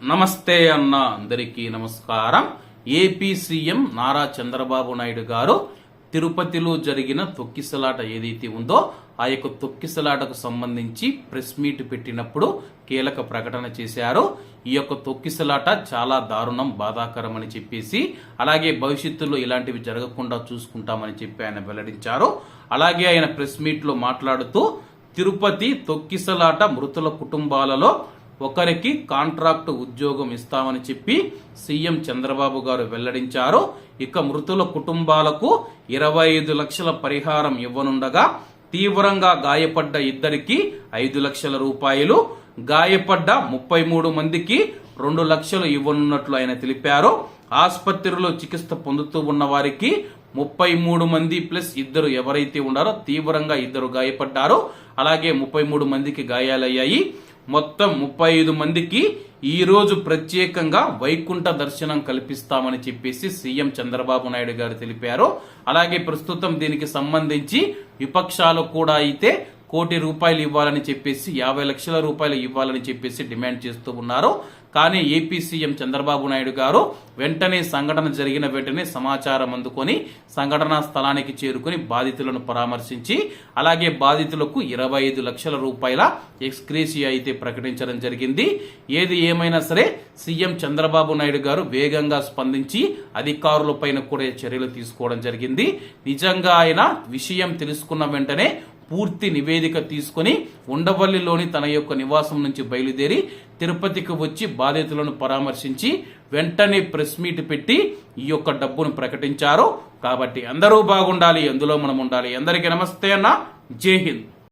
నమస్తే అన్న అందరికీ నమస్కారం. ఏపీ సీఎం నారా చంద్రబాబు నాయుడు గారు తిరుపతిలో జరిగిన తొక్కిసలాట ఏదైతే ఉందో ఆ యొక్క తొక్కిసలాటకు సంబంధించి ప్రెస్ మీట్ పెట్టినప్పుడు కీలక ప్రకటన చేశారు. ఈ యొక్క తొక్కిసలాట చాలా దారుణం బాధాకరం అని చెప్పేసి అలాగే భవిష్యత్తులో ఇలాంటివి జరగకుండా చూసుకుంటామని చెప్పి ఆయన వెల్లడించారు. అలాగే ఆయన ప్రెస్ మీట్లో మాట్లాడుతూ తిరుపతి తొక్కిసలాట మృతుల కుటుంబాలలో ఒకరికి కాంట్రాక్ట్ ఉద్యోగం ఇస్తామని చెప్పి సీఎం చంద్రబాబు గారు వెల్లడించారు. ఇక మృతుల కుటుంబాలకు ఇరవై ఐదు లక్షల పరిహారం ఇవ్వనుండగా తీవ్రంగా గాయపడ్డ ఇద్దరికి ఐదు లక్షల రూపాయలు గాయపడ్డ ముప్పై మూడు మందికి రెండు లక్షలు ఇవ్వనున్నట్లు ఆయన తెలిపారు. ఆసుపత్రిలో చికిత్స పొందుతూ ఉన్న వారికి ముప్పై మూడు మంది ప్లస్ ఇద్దరు ఎవరైతే ఉన్నారో తీవ్రంగా ఇద్దరు గాయపడ్డారో. అలాగే ముప్పై మూడు మందికి గాయాలయ్యాయి. మొత్తం ముప్పై ఐదు మందికి ఈరోజు ప్రత్యేకంగా వైకుంఠ దర్శనం కల్పిస్తామని చెప్పేసి సీఎం చంద్రబాబు నాయుడు గారు తెలిపారు. అలాగే ప్రస్తుతం దీనికి సంబంధించి విపక్షాలు కూడా అయితే కోటి రూపాయలు ఇవ్వాలని చెప్పేసి యాభై లక్షల రూపాయలు ఇవ్వాలని చెప్పేసి డిమాండ్ చేస్తూ ఉన్నారు. కానీ ఏపీ సీఎం చంద్రబాబు నాయుడు గారు వెంటనే సంఘటన జరిగిన వెంటనే సమాచారం అందుకొని సంఘటనా స్థలానికి చేరుకుని బాధితులను పరామర్శించి అలాగే బాధితులకు ఇరవై ఐదు లక్షల రూపాయల ఎక్స్క్రేసియా అయితే ప్రకటించడం జరిగింది. ఏది ఏమైనా సరే సీఎం చంద్రబాబు నాయుడు గారు వేగంగా స్పందించి అధికారులపైన కూడా చర్యలు తీసుకోవడం జరిగింది. నిజంగా ఆయన విషయం తెలుసుకున్న వెంటనే పూర్తి నివేదిక తీసుకుని ఉండవల్లిలోని తన యొక్క నివాసం నుంచి బయలుదేరి తిరుపతికి వచ్చి బాధితులను పరామర్శించి వెంటనే ప్రెస్ మీట్ పెట్టి ఈ యొక్క డబ్బును ప్రకటించారు. కాబట్టి అందరూ బాగుండాలి ఎందులో మనం ఉండాలి. అందరికీ నమస్తే అన్న. జై హింద్.